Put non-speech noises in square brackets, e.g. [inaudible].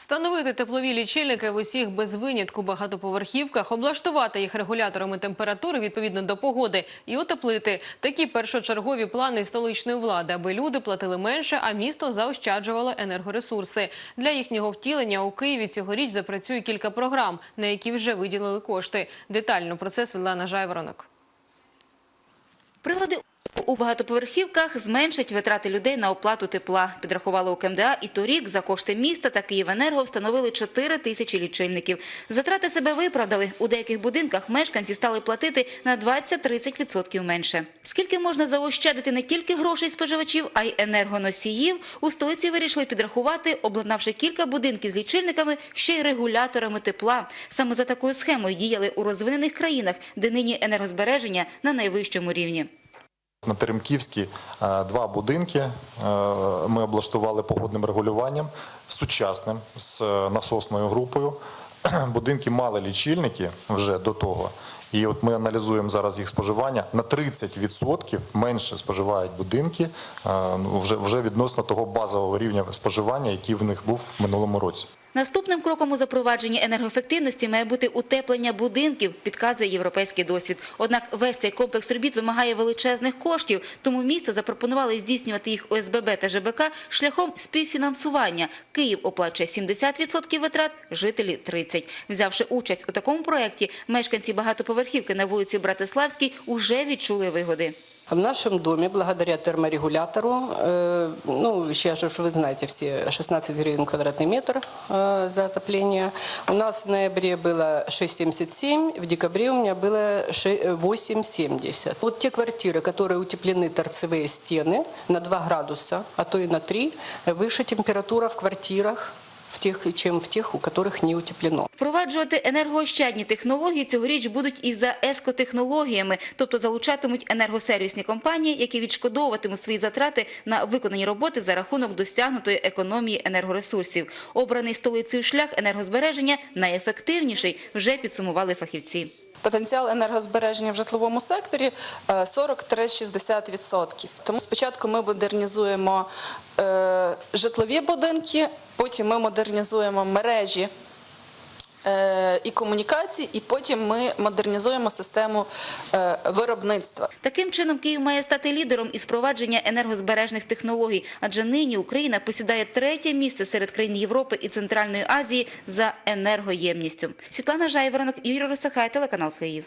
Встановити теплові лічильники в усіх без винятку багатоповерхівках, облаштувати їх регуляторами температури відповідно до погоди і утеплити. Такі першочергові плани столичної влади, аби люди платили менше, а місто заощаджувало енергоресурси. Для їхнього втілення у Києві цьогоріч запрацює кілька програм, на які вже виділили кошти. Детально про це Світлана Жайворонок. Прилади у багатоповерхівках зменшать витрати людей на оплату тепла. Підрахували у КМДА і торік за кошти міста та Київенерго встановили 4 тисячі лічильників. Затрати себе виправдали. У деяких будинках мешканці стали платити на 20-30% менше. Скільки можна заощадити не тільки грошей споживачів, а й енергоносіїв, у столиці вирішили підрахувати, обладнавши кілька будинків з лічильниками, ще й регуляторами тепла. Саме за такою схемою діяли у розвинених країнах, де нині енергозбереження на найвищому рівні. На Теремківській е, два будинки е, ми облаштували погодним регулюванням сучасним з е, насосною групою. [clears throat] Будинки мали лічильники вже до того. І от ми аналізуємо зараз їх споживання. На 30% менше споживають будинки е, ну, вже, вже відносно того базового рівня споживання, який в них був в минулому році. Наступним кроком у запровадженні енергоефективності має бути утеплення будинків, підказує європейський досвід. Однак весь цей комплекс робіт вимагає величезних коштів, тому місто запропонували здійснювати їх ОСББ та ЖБК шляхом співфінансування. Київ оплачує 70% витрат, жителі – 30%. Взявши участь у такому проєкті, мешканці багатоповерхівки на вулиці Братиславській уже відчули вигоди. В нашем доме, благодаря терморегулятору, э, ну, сейчас же вы знаете все, 16 гривен квадратный метр э, за отопление. У нас в ноябре было 6,77, в декабре у меня было ши- э, 8,70. Вот те квартиры, которые утеплены торцевые стены на 2 градуса, а то и на 3, выше температура в квартирах, в тих, чим в тих, у которых не утеплено. Впроваджувати енергоощадні технології цьогоріч будуть і за ескотехнологіями, тобто залучатимуть енергосервісні компанії, які відшкодовуватимуть свої затрати на виконані роботи за рахунок досягнутої економії енергоресурсів. Обраний столицею шлях енергозбереження найефективніший, вже підсумували фахівці. Потенціал енергозбереження в житловому секторі е, 40-60%. Тому спочатку ми модернізуємо е, житлові будинки, потім ми модернізуємо мережі е, і комунікації, і потім ми модернізуємо систему е, виробництва. Таким чином, Київ має стати лідером із впровадження енергозбережних технологій, адже нині Україна посідає третє місце серед країн Європи і Центральної Азії за енергоємністю. Світлана Жайворонок, Юрій Росахай, телеканал Київ.